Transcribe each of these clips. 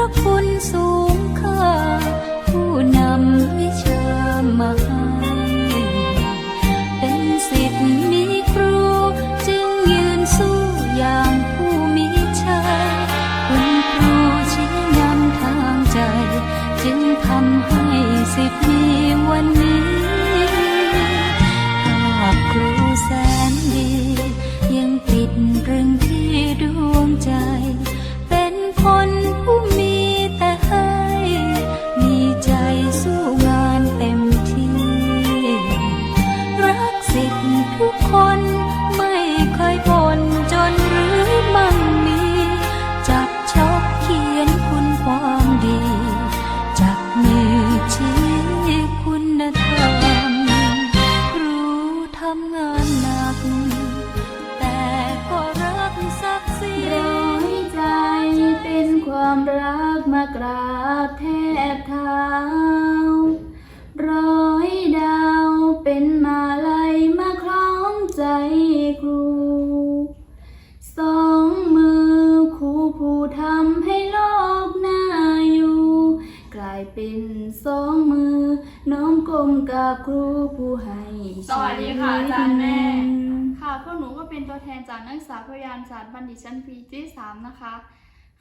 ระคุณสูงค่า ผู้นำวิชามาให้เป็นสิทธิ์มีครู จึงยืนสู้อย่างผู้มีชัยคุณครูชี้นำทางใจ จึงทำให้สิทธิ์มีวัน กราบแทบเท้า ร้อยดาวเป็นมาลัยมาคล้องใจครู สองมือครูผู้ทำให้โลกน่าอยู่ กลายเป็นสองมือ น้อมกลมกับครูผู้ให้สวัสดีค่ะอาจารย์แม่ ค่ะพวกหนูก็เป็นตัวแทนจากนักศึกษาพยานศาสตร์บัณฑิตชั้นปีที่3นะคะ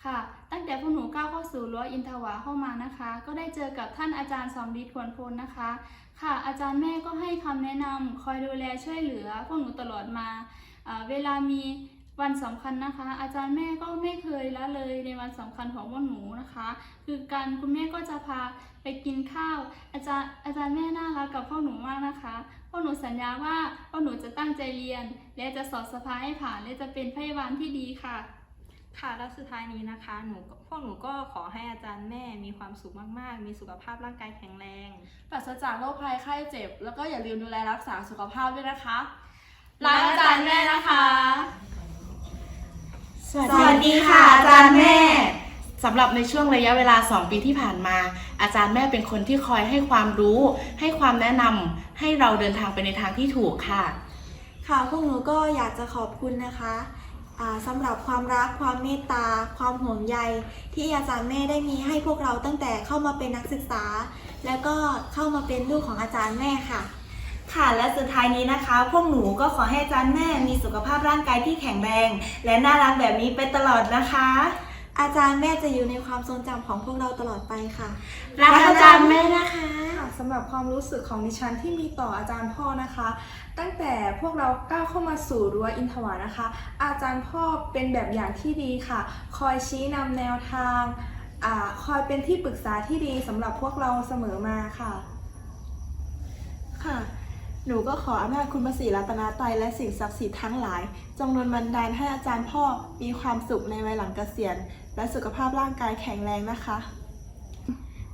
ค่ะ ตั้งแต่พวกหนูก้าวเข้าสู่รั้วอินทวาเข้ามานะคะ ก็ได้เจอกับท่านอาจารย์สอมฤทธิ์ขวนพลนะคะ ค่ะ อาจารย์แม่ก็ให้คำแนะนำคอยดูแลช่วยเหลือ พวกหนูตลอดมา เวลามีวันสำคัญนะคะ อาจารย์แม่ก็ไม่เคยละเลยในวันสำคัญของพวกหนูนะคะ คือการคุณแม่ก็จะพาไปกินข้าว อาจารย์อาจารย์แม่น่ารักกับพวกหนูมากนะคะพวกหนูสัญญาว่าพวกหนูจะตั้งใจเรียน และจะสอบสภาให้ผ่านและจะเป็นพยาบาลที่ดีค่ะ ค่ะแล้วสุดท้ายนี้นะคะหนูพวกหนูก็ขอให้อาจารย์แม่มีความสุขมากๆ มีสุขภาพร่างกายแข็งแรงปราศจากโรคภัยไข้เจ็บ แล้วก็อย่าลืมดูแลรักษาสุขภาพด้วยนะคะรักอาจารย์แม่นะคะ สวัสดีค่ะอาจารย์แม่สำหรับในช่วงระยะเวลา 2 ปีที่ผ่านมา อาจารย์แม่เป็นคนที่คอยให้ความรู้ ให้ความแนะนำให้เราเดินทางไปในทางที่ถูกค่ะ ค่ะพวกหนูก็อยากจะขอบคุณนะคะอ่า สำหรับความรักความเมตตา ความห่วงใย ที่อาจารย์แม่ได้มีให้พวกเราตั้งแต่เข้ามาเป็นนักศึกษา แล้วก็เข้ามาเป็นลูกของอาจารย์แม่ค่ะ ค่ะและสุดท้ายนี้นะคะ พวกหนูก็ขอให้อาจารย์แม่มีสุขภาพร่างกายที่แข็งแรง และน่ารักแบบนี้ไปตลอดนะคะ อาจารย์แม่จะอยู่ในความทรงจำของพวกเราตลอดไปค่ะรักอาจารย์แม่นะคะ ค่ะสำหรับความรู้สึกของดิฉันที่มีต่ออาจารย์พ่อนะคะ ตั้งแต่พวกเราก้าวเข้ามาสู่รั้วอินทวานะคะ อาจารย์พ่อเป็นแบบอย่างที่ดีค่ะ คอยชี้นำแนวทางอาคอยเป็นที่ปรึกษาที่ดีสำหรับพวกเราเสมอมาค่ะ ค่ะ หนูก็ขออำนาจคุณพระศรีรัตนตรัยและสิ่งศักดิ์สิทธิ์ทั้งหลาย จงดลบันดาลให้อาจารย์พ่อมีความสุขในวัยหลังเกษียณ และสุขภาพร่างกายแข็งแรงนะคะ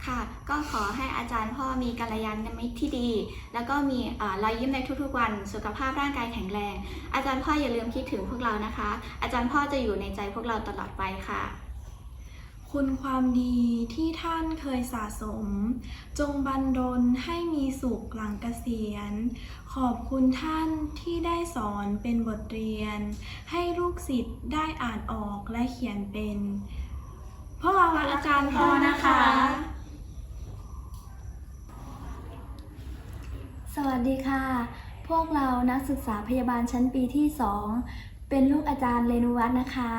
ค่ะ ก็ขอให้อาจารย์พ่อมีกัลยาณมิตรที่ดี แล้วก็มีเอ่อรอยยิ้มในทุกๆวัน สุขภาพร่างกายแข็งแรง อาจารย์พ่ออย่าลืมคิดถึงพวกเรานะคะ อาจารย์พ่อจะอยู่ในใจพวกเราตลอดไปค่ะ คุณความดีที่ท่านเคยสะสม จงบันดลให้มีสุขหลังเกษียณ ขอบคุณท่านที่ได้สอนเป็นบทเรียน ให้ลูกศิษย์ได้อ่านออกและเขียนเป็นพวกเราอาจารย์พ่อนะคะ สวัสดีค่ะ พวกเรานักศึกษาพยาบาลชั้นปีที่ 2 เป็นลูกอาจารย์เรนุวัฒน์นะคะ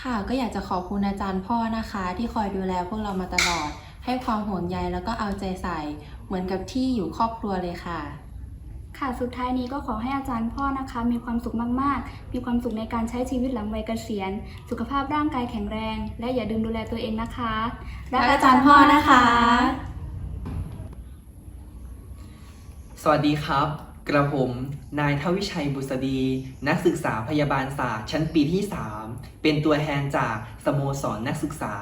ค่ะก็อยากจะขอบคุณอาจารย์พ่อนะคะ ที่คอยดูแลพวกเรามาตลอด ให้ความห่วงใยแล้วก็เอาใจใส่ เหมือนกับที่อยู่ครอบครัวเลยค่ะ ค่ะสุดท้ายนี้ก็ขอให้อาจารย์พ่อนะคะ มีความสุขมากๆ มีความสุขในการใช้ชีวิตหลังวัยเกษียณ สุขภาพร่างกายแข็งแรง และอย่าลืมดูแลตัวเองนะคะรักอาจารย์พ่อนะคะ สวัสดีครับ กระผม นายทวิชัยบุษดี นักศึกษาพยาบาลศาสตร์ชั้นปีที่ 3 เป็นตัวแทนจากสโมสรนนักศึกษา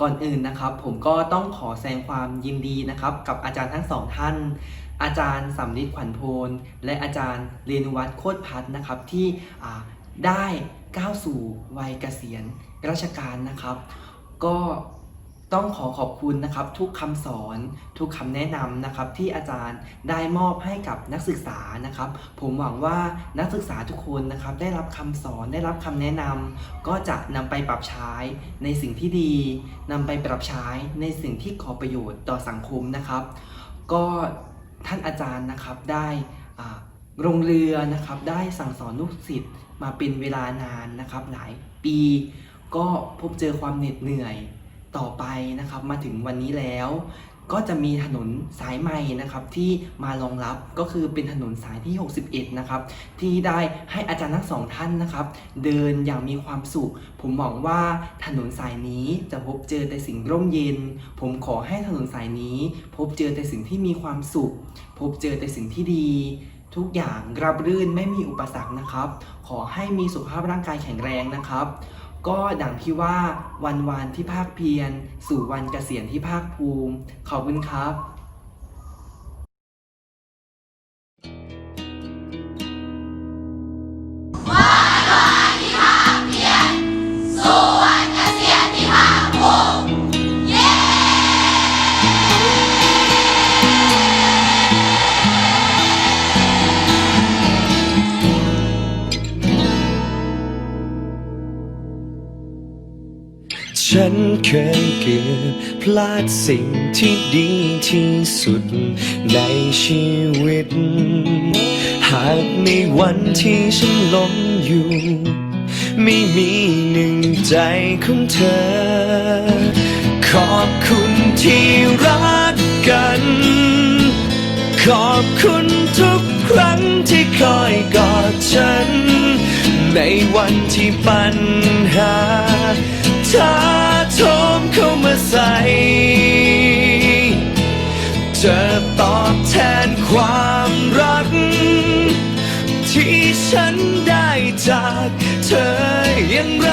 ก่อนอื่นนะครับ ผมก็ต้องขอแสดงความยินดีนะครับ กับอาจารย์ทั้งสองท่าน อาจารย์สำลิดขวัญโพลและอาจารย์เรนุวัฒน์โคตรพัฒน์นะครับ ที่ได้ก้าวสู่วัยเกษียณราชการนะครับ ก็ ต้องขอขอบคุณนะครับทุกคำสอนทุกคำแนะนำนะครับที่อาจารย์ได้มอบให้กับนักศึกษานะครับ ผมหวังว่านักศึกษาทุกคนนะครับได้รับคำสอนได้รับคำแนะนำก็จะนำไปปรับใช้ในสิ่งที่ดีนำไปปรับใช้ในสิ่งที่ก่อประโยชน์ต่อสังคมนะครับ ก็ท่านอาจารย์นะครับได้โรงเรือนะครับได้สั่งสอนลูกศิษย์มาเป็นเวลานานนะครับหลายปี ก็พบเจอความเหน็ดเหนื่อย ต่อไปนะครับมาถึงวันนี้แล้ว ก็จะมีถนนสายใหม่นะครับที่มารองรับก็คือเป็นถนนสายที่ 61 นะครับ ที่ได้ให้อาจารย์ทั้งสองท่านนะครับ เดินอย่างมีความสุข ผมหวังว่าถนนสายนี้จะพบเจอแต่สิ่งร่มเย็น ผมขอให้ถนนสายนี้ พบเจอแต่สิ่งที่มีความสุข พบเจอแต่สิ่งที่ดีทุกอย่างราบรื่นไม่มีอุปสรรคนะครับ ขอให้มีสุขภาพร่างกายแข็งแรงนะครับ ก็ดังที่ว่าวันวานที่ภาคเพียร สู่วันเกษียณที่ภาคภูมิ ขอบคุณครับ ฉันเคยเกือบพลาดสิ่งที่ดีที่สุดในชีวิต หากในวันที่ฉันล้มอยู่ ไม่มีหนึ่งใจของเธอ ขอบคุณที่รักกัน ขอบคุณทุกครั้งที่คอยกอดฉัน ในวันที่ปัญหาท้ ใส จะตอบแทนความรัก ที่ฉันได้จากเธออย่างไร